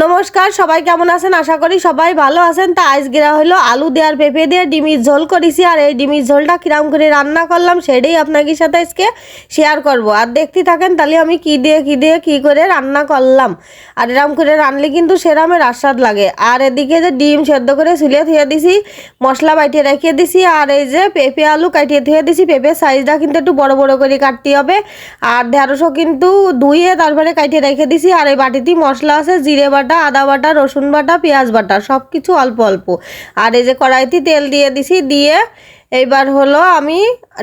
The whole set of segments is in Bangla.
নমস্কার, সবাই কেমন আছেন? আশা করি সবাই ভালো আছেন। তা আজকেরা হলো আলু দেওয়ার পেঁপে দিয়ে ডিমির ঝোল করেছি। আর এই ডিমির ঝোলটা কিরাম করে রান্না করলাম, সেটাই আপনাদের সাথে আজকে শেয়ার করব। আর দেখতে থাকেন তাহলে আমি কি দিয়ে কি দিয়ে, কি করে রান্না করলাম। আর এরম করে রানলে কিন্তু সেরামের আস্বাদ লাগে। আর এদিকে যে ডিম সেদ্ধ করে ছুলিয়ে ধুয়ে দিছি, মশলা বাইটিয়ে রেখে দিছি। আর এই যে পেঁপে আলু কাটিয়ে ধুয়ে দিছি, পেঁপের সাইজটা কিন্তু একটু বড় বড় করে কাটতে হবে। আর ঢেঁড়সও কিন্তু ধুয়ে তারপরে কাটিয়ে রেখে দিছি। আর এই বাটিতে মশলা আছে, জিরে বাটা, আদা বাটা, রসুন বাটা, পেঁয়াজ বাটা সব কিছু অল্প অল্প। আর এই যে কড়াইতে তেল দিয়ে দিছি, দিয়ে এইবার হলো আমি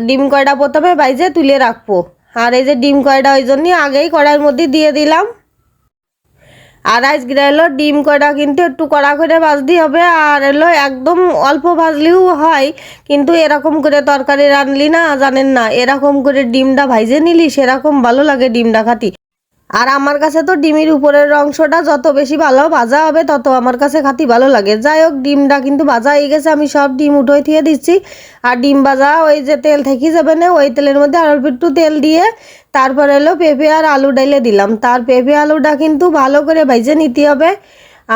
ডিম কয়টা প্রথমে বাইজে তুলে রাখব। আর এই যে ডিম কয়টা, ওই জন্যই আগেই কড়াইয়ের মধ্যে দিয়ে দিলাম। আর আজকে এলো ডিম কয়টা কিন্তু একটু কড়া করে ভাজতে হবে। আর এলো একদম অল্প ভাজলেও হয়, কিন্তু এরকম করে তরকারি রানলি না, জানেন না, এরকম করে ডিমটা ভাইজে নিলি, সেরকম ভালো লাগে ডিমটা খাতি। আর আমার কাছে তো ডিমের উপরের অংশটা যত বেশি ভালো ভাজা হবে, তত আমার কাছে খাতি ভালো লাগে। যাই হোক, ডিমটা কিন্তু ভাজা হয়ে গেছে, আমি সব ডিম উঠোই থিয়ে দিচ্ছি। আর ডিম ভাজা ওই যে তেল থেকে যাবে না, ওই তেলের মধ্যে আর অল্প একটু তেল দিয়ে তারপরে এলো পেঁপে আর আলু ডাইলে দিলাম। তার পেঁপে আলুটা কিন্তু ভালো করে ভাইজে নিতে হবে।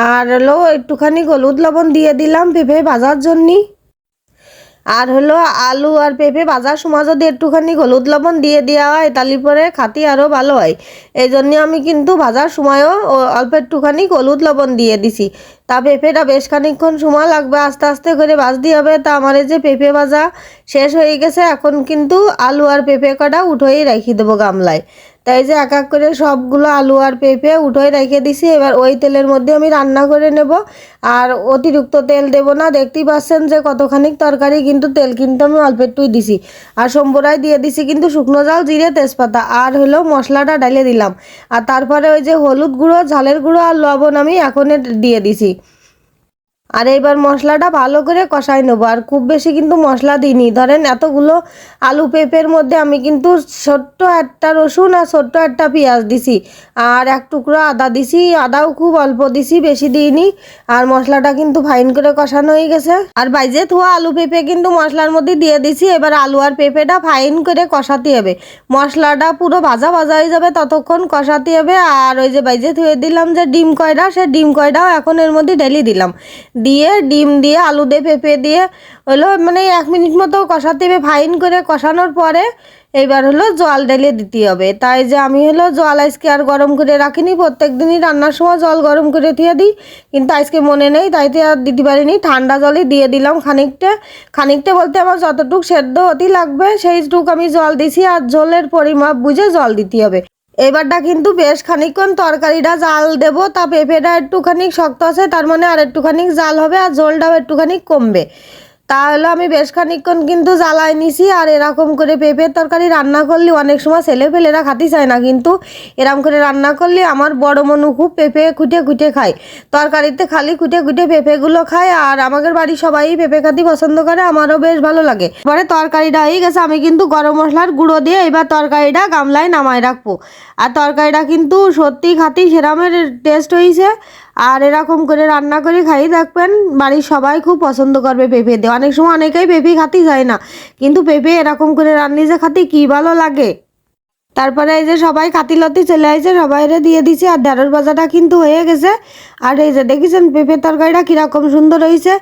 আর হলো একটুখানি হলুদ লবণ দিয়ে দিলাম পেঁপে ভাজার জন্যে আর হলো আলু আর পেঁপে ভাজার সময় যদি একটুখানি হলুদ লবণ দিয়ে দেওয়া হয়, তাহলে পরে খাতি আরও ভালো হয়। এই জন্য আমি কিন্তু ভাজার সময়ও অল্প একটুখানি হলুদ লবণ দিয়ে দিছি। তা পেঁপেটা বেশ খানিকক্ষণ সময় লাগবে, আস্তে আস্তে করে ভাজতে হবে। তা আমার এই যে পেঁপে ভাজা শেষ হয়ে গেছে, এখন কিন্তু আলু আর পেঁপে কটা উঠোই রেখে দেবো গামলায়। তাই যে এক এক করে সবগুলো আলু আর পেঁপে উঠোয় রেখে দিছি, এবার ওই তেলের মধ্যে আমি রান্না করে নেব। আর অতিরিক্ত তেল দেব না, দেখতেই পাচ্ছেন যে কতখানি তরকারি, কিন্তু তেল কিন্তু আমি অল্প একটুই দিছি। আর সম্বরাই দিয়ে দিছি কিন্তু শুকনো জাল, জিরে, তেজপাতা, আর হলো মশলাটা ডালে দিলাম। আর তারপরে ওই যে হলুদ গুঁড়ো, ঝালের গুঁড়ো আর লবণ আমি এখনই দিয়ে দিছি। আর এইবার মশলাটা ভালো করে কষাই নেব। আর খুব বেশি কিন্তু মশলা দিইনি। ধরেন এতগুলো আলু পেঁপের মধ্যে আমি কিন্তু ছোট্ট একটা রসুন আর ছোট্ট একটা পেঁয়াজ দিছি। আর এক টুকরো আদা দিছি। আদাও খুব অল্প দিছি, বেশি দিইনি। আর মশলাটা কিন্তু ফাইন করে কষানো হয়ে গেছে। আর বাইজে থোয়া আলু পেঁপে কিন্তু মশলার মধ্যে দিয়ে দিছি। এবার আলু আর পেঁপেটা ফাইন করে কষাতে হবে। মশলাটা পুরো ভাজা ভাজা হয়ে যাবে ততক্ষণ কষাতে হবে। আর ওই যে বাইজে থুয়ে দিলাম যে ডিম কয়টা সে ডিম কয়টাও এখন এর মধ্যে ঢেলে দিলাম। দিয়ে, ডিম দিয়ে, আলু দিয়ে পেঁপে দিয়ে, হলো মানে এক মিনিট মতো কষাতে হবে। ফাইন করে কষানোর পরে এইবার হলো জল ঢেলে দিতে হবে। তাই যে আমি হলো জল আজকে আর গরম করে রাখিনি। প্রত্যেক দিনই রান্নার সময় জল গরম করে দিয়ে দিই। কিন্তু আজকে মনে নেই তাইতে আর দিতে পারিনি। ঠান্ডা জলই দিয়ে দিলাম খানিকটা। খানিকটা বলতে আমার যতটুক সেদ্ধ হতেই লাগবে, সেইটুক আমি জল দিছি। আর জলের পরিমাপ বুঝে জল দিতে হবে। এবারটা কিন্তু বেশ খানিকক্ষণ তরকারিটা জাল দেব, তা পেঁপেটা একটুখানি শক্ত আছে, তার মানে আর একটুখানি জাল হবে আর ঝোলটাও একটুখানি কমবে। তাহলে আমি বেশ খানিকক্ষণ কিন্তু জ্বালায় নিছি আর এরকম করে পেঁপের তরকারি রান্না করলে অনেক সময় ছেলে ফেলেরা খাতে চায় না। কিন্তু এরকম করে রান্না করলে আমার বড় মনু খুব পেঁপে কুটে কুটে খায়। তরকারিতে খালি কুটে কুটে পেঁপেগুলো খায় আর আমাদের বাড়ির সবাই পেঁপে খাতে পছন্দ করে, আমারও বেশ ভালো লাগে। পরে তরকারিটা হয়ে গেছে, আমি কিন্তু গরম মশলার গুঁড়ো দিয়ে এবার তরকারিটা গামলায় নামায় রাখব। আর তরকারিটা কিন্তু সত্যি খাতি সেরামের টেস্ট হয়েছে আর এরকম করে রান্না করে খাই, দেখবেন বাড়ির সবাই খুব পছন্দ করবে পেঁপে দিয়ে। অনেক সময় অনেকেই পেঁপে খাতে যায় না। কিন্তু পেঁপে এরকম করে রান্নি যে খাতে কী ভালো লাগে? তারপরে এই যে সবাই কাতিলতি চলে আসছে সবাইরে দিয়ে দিছি। আর ঢেঁড়স ভাজাটা কিন্তু হয়ে গেছে। আর এই যে দেখেছেন, পেঁপের তরকারিটা কীরকম সুন্দর হয়েছে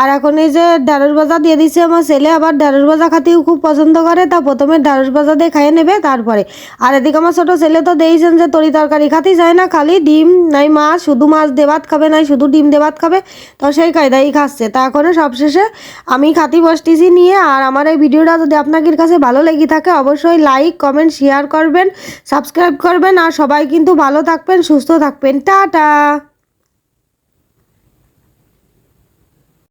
আর এখন এই যে ঢেঁড়স ভাজা দিয়ে দিছে আমার ছেলে। আবার ঢেঁড়স ভাজা খাতেও খুব পছন্দ করে। তা প্রথমে ঢেঁড়স ভাজা দিয়ে খাইয়ে নেবে, তারপরে। আর এদিকে আমার ছোটো ছেলে তো দিয়েছেন যে, তরি তরকারি খাতেই যায় না, খালি ডিম নাই মাছ, শুধু মাছ দিয়ে ভাত খাবে, নাই শুধু ডিম দিয়ে ভাত খাবে। তো সেই কায়দাই খাচ্ছে। তা এখন সবশেষে আমি খাতি বসতেছি নিয়ে। আর আমার এই ভিডিওটা যদি আপনাদের কাছে ভালো লেগে থাকে, অবশ্যই লাইক কমেন্ট শেয়ার করবেন সাবস্ক্রাইব করবেন আর সবাই কিন্তু ভালো থাকবেন সুস্থ থাকবেন। টাটা!